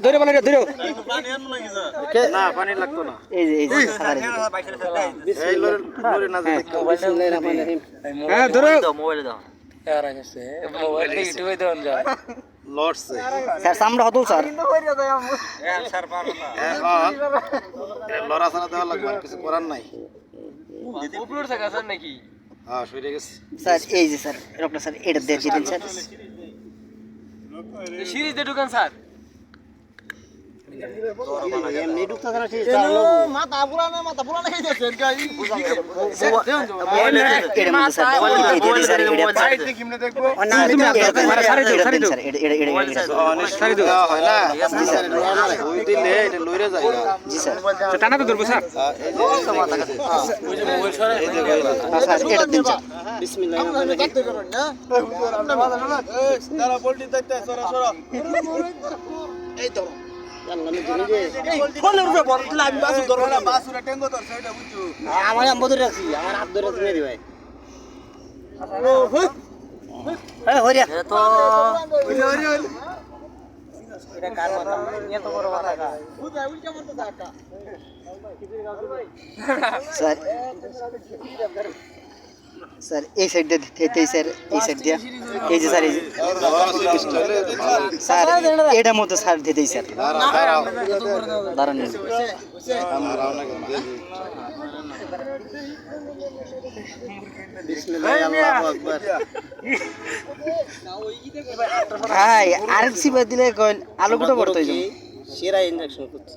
ধরে বলে ধরে না পানি লাগতো না এই যে এই যে স্যার, এই যে। এই লরে লরে না যেতে হ্যাঁ ধরো মোবাইলে দাও লড়ছে স্যার সামনে হতো স্যার এখন লড়া ছাড়া দেওয়া কিছু করার হ্যাঁ সরে গেছে। স্যার এই যে স্যার আপনার স্যার এটা দিয়ে দিন স্যার এমনি ঢুকতে স্যার। সেই টানা তো। ধরবো স্যার এই যে আমার আম বদরে আমার হাত ধরে মেরে ভাই। তো স্যার, এই সাইড দিয়ে স্যার এই সাইড দিয়া। এই যে স্যার স্যার, এটা মতো স্যার দিতে স্যার। দাঁড়ান। আর সিবা দিলে কইল আলু গুটো পড়তো এই সেরা ইনজেকশন করছে।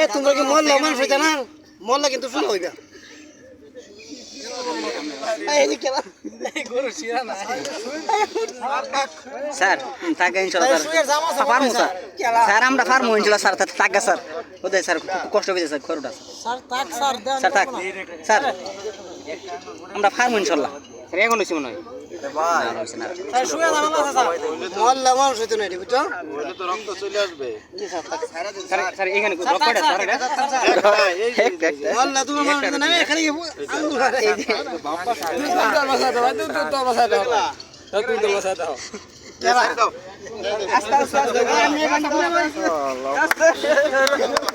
এ তোমরা কি মরলে? মানুষ হইতে না? মরলে কিন্তু শুনে হইবে স্যার তাকে স্যার। আমরা ফার্মু ইনশাল্লাহ স্যার তাকে স্যার। ওদের স্যার কষ্ট পেয়েছে স্যার খরুটা স্যার থাক স্যার আমরা ফার্মু ইনশাল্লাহ। স্যার এখন হয়েছে মনে হয়। আস্তে আস্তে।